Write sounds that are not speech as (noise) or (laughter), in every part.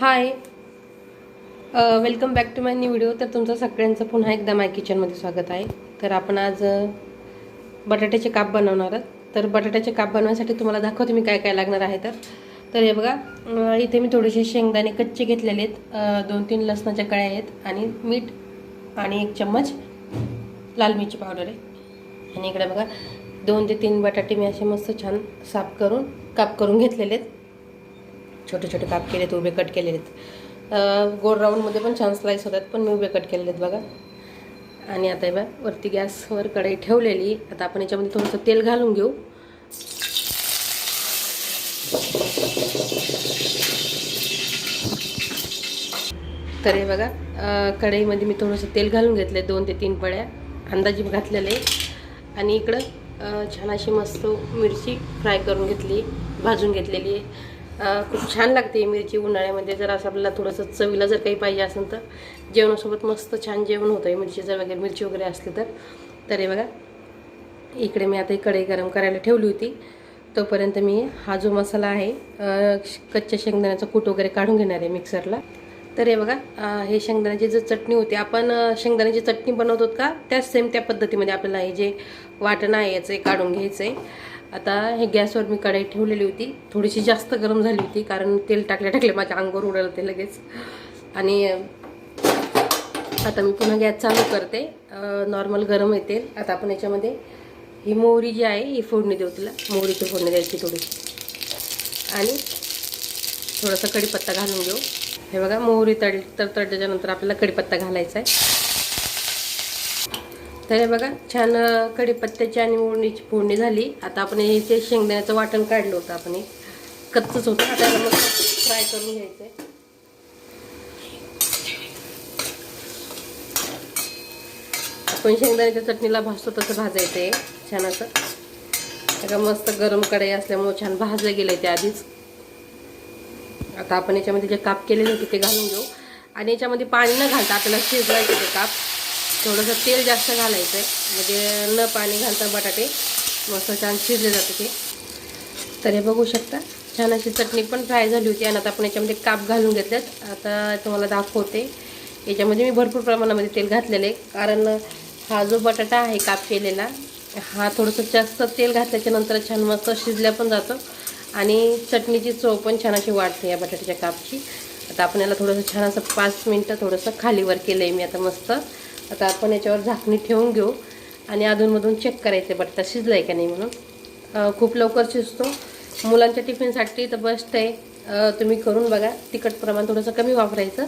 Hi welcome back to my new video तर तुमचं सगळ्यांचं पुन्हा एकदा माय किचनमध्ये स्वागत आहे. तर आपण आज uh, बटाट्याचे काप बनवणार आहोत. तर बटाट्याचे काप बनवण्यासाठी तुम्हाला दाखवते मी काय काय लागणार आहे तर. तर हे बघा इथे मी थोडेसे शेंगदाणे कच्चे घेतलेले आहेत. दोन तीन लसणाच्या कळ्या आहेत आणि मीठ आणि एक चम्मच लाल मिरची पावडर आहे. आणि इकडे बघा दोन ते तीन बटाटे मी असे मस्त छान साफ करून काप करून घेतलेले आहेत. छोटे छोटे काप केलेत उभे कट केलेले आहेत गोल राऊंडमध्ये पण छान स्लाईस होतात पण मी उभे कट केलेले आहेत बघा. आणि आता बघा वरती गॅसवर कढई ठेवलेली. आता आपण याच्यामध्ये थोडंसं तेल घालून घेऊ. तर हे बघा कढईमध्ये मी थोडंसं तेल घालून घेतलं दोन ते तीन पळ्या. अंदाजे घातलेले. आणि इकडं छान अशी मस्त मिरची फ्राय करून घेतली भाजून घेतलेली आहे. खूप छान लागते मिरची उन्हाळ्यामध्ये. जर असं आपल्याला थोडंसं चवीला जर काही पाहिजे असेल तर जेवणासोबत मस्त छान जेवण होतं. आहे मिरचीचं वगैरे मिरची वगैरे असली तर. तर हे बघा इकडे मी आता ही कढई गरम करायला ठेवली होती. तोपर्यंत मी हा जो मसाला आहे कच्च्या शेंगदाण्याचा कूट वगैरे काढून घेणार आहे मिक्सरला. तर हे बघा हे शेंगदाण्याची जी चटणी होती आपण शेंगदाण्याची चटणी बनवतो का? त्याच सेम त्या पद्धतीमध्ये आपल्याला हे जे वाटण आहे याचं हे काढून घ्यायचं आहे आता हे गॅसवर मी कढई ठेवलेली होती. थोडीशी जास्त गरम झाली होती कारण तेल टाकल्या टाकले माझ्या अंगावर उडालं ते लगेच. आणि आता मी पुन्हा गॅस चालू करते. नॉर्मल गरम आहे तेल. आता आपण याच्यामध्ये ही मोहरी जी आहे ही फोडणी देऊ तिला. मोहरीची फोडणी द्यायची थोडीशी. आणि थोडासा कढीपत्ता घालून घेऊ. हे बघा मोहरी तळ तर तळल्याच्यानंतर आपल्याला कढीपत्ता घालायचा आहे. तर हे बघा छान कढीपत्त्याची आणि मोहरीची फोडणी झाली. आता आपण हे शेंगदाण्याचं वाटण काढलं होतं आपण हे कच्चंच होतं. आता याला फ्राय करून घ्यायचं आहे आपण शेंगदाण्याच्या चटणीला भाजतो तसं भाजायचं आहे छान असं. सगळं मस्त गरम कढई असल्यामुळे छान भाजलं गेलं ते आधीच. आता आपण याच्यामध्ये जे काप केलेले होते ते घालून घेऊ. आणि याच्यामध्ये पाणी न घालता आपल्याला शिजवायचे ते काप. थोडंसं तेल जास्त घालायचं आहे. म्हणजे न पाणी घालता बटाटे मस्त छान शिजले जाते ते तर हे बघू शकता छान अशी चटणी पण फ्राय झाली होती आणि आता आपण याच्यामध्ये काप घालून घेतल्यात आता तुम्हाला दाखवते. याच्यामध्ये मी भरपूर प्रमाणामध्ये तेल घातलेलं आहे. कारण हा जो बटाटा आहे काप केलेला हा थोडंसं जास्त तेल घातल्याच्या नंतर छान मस्त शिजल्या पण जातो. आणि चटणीची चव पण छान अशी वाढते या बटाट्याच्या कापची. आता आपण याला थोडंसं छान असं पाच मिनटं थोडंसं खालीवर केलं आहे मी आता मस्त. आता आपण याच्यावर झाकणी ठेवून घेऊ आणि अधूनमधून चेक करायचं बटाटा शिजला आहे का नाही म्हणून. खूप लवकर शिजतो. मुलांच्या टिफिनसाठी तर बेस्ट आहे. तुम्ही करून बघा. तिखट प्रमाण थोडंसं कमी वापरायचं.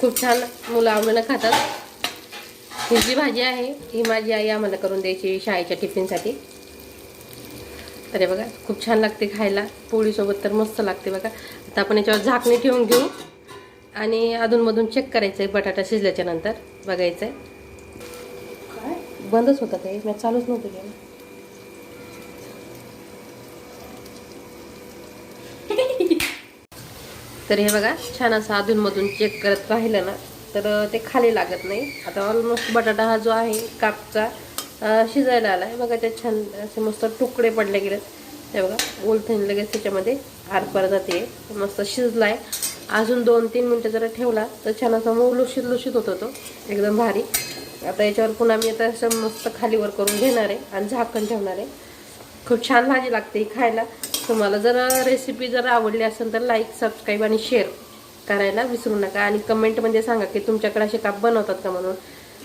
खूप छान मुलं आवडीनं खातात. ही जी भाजी आहे ही माझी आई आम्हाला करून द्यायची शाळेच्या टिफिनसाठी. तर बघा खूप छान लागते खायला. पोळीसोबत तर मस्त लागते बघा. आता आपण याच्यावर झाकणी ठेवून घेऊ. आणि अधूनमधून चेक करायचं आहे बटाटा शिजल्याच्या नंतर. बघायचं आहे काय? बंदच होतं ते. मी चालूच नव्हतं केलं. (laughs) तर हे बघा छान असं अधूनमधून चेक करत राहिलं ना तर ते खाली लागत नाही. आता ऑलमोस्ट बटाटा हा जो आहे कापचा शिजायला आला आहे बघा ते छान असे मस्त तुकडे पडले गेलेत. ते बघा ओलथून लगेच त्याच्यामध्ये आरपार जाते. मस्त शिजला आहे अजून दोन तीन मिनटं जरा ठेवला तर छान असा मऊ लुशीत लुशीत होतो तो एकदम भारी. आता याच्यावर पुन्हा मी आता असं मस्त खालीवर करून घेणार आहे आणि झाकण ठेवणार आहे. खूप छान भाजी लागते ही खायला. तुम्हाला जर रेसिपी जर आवडली असेल तर लाईक सबस्क्राईब आणि शेअर करायला विसरू नका. आणि कमेंटमध्ये सांगा की तुमच्याकडे असे काप बनवतात का म्हणून?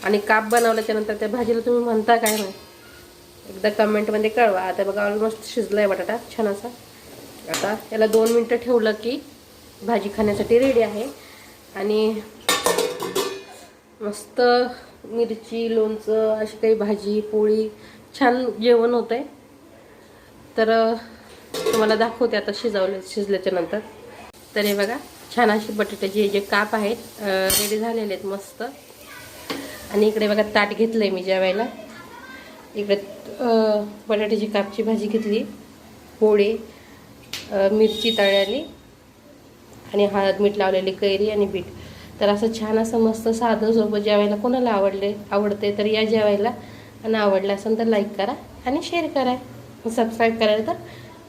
आणि काप बनवल्याच्यानंतर त्या भाजीला तुम्ही म्हणता काय नाही? एकदा कमेंटमध्ये कळवा. आता बघा ऑलमोस्ट शिजला आहे बटाटा. छान असा. आता याला दोन मिनटं ठेवलं की भाजी खाण्यासाठी रेडी आहे. आणि मस्त मिरची लोणचं अशी काही भाजी पोळी छान जेवण होतं आहे तर तुम्हाला दाखवते आता शिजवले शिजल्याच्या नंतर. तर हे बघा छान अशी बटाट्याचे जे काप आहेत रेडी झालेले आहेत मस्त. आणि इकडे बघा ताट घेतलं आहे मी जेवायला. इकडे बटाट्याची कापची भाजी घेतली. पोळी मिरची तळ्याली आणि हळद मीठ लावलेली कैरी आणि बीट. तर असं छान असं मस्त साधं सोबत जेवायला कोणाला आवडले आवडते तर या जेवायला आणि आवडलं असेल तर लाईक करा आणि शेअर करा. सबस्क्राईब करायला तर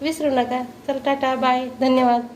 विसरू नका. तर टाटा बाय धन्यवाद.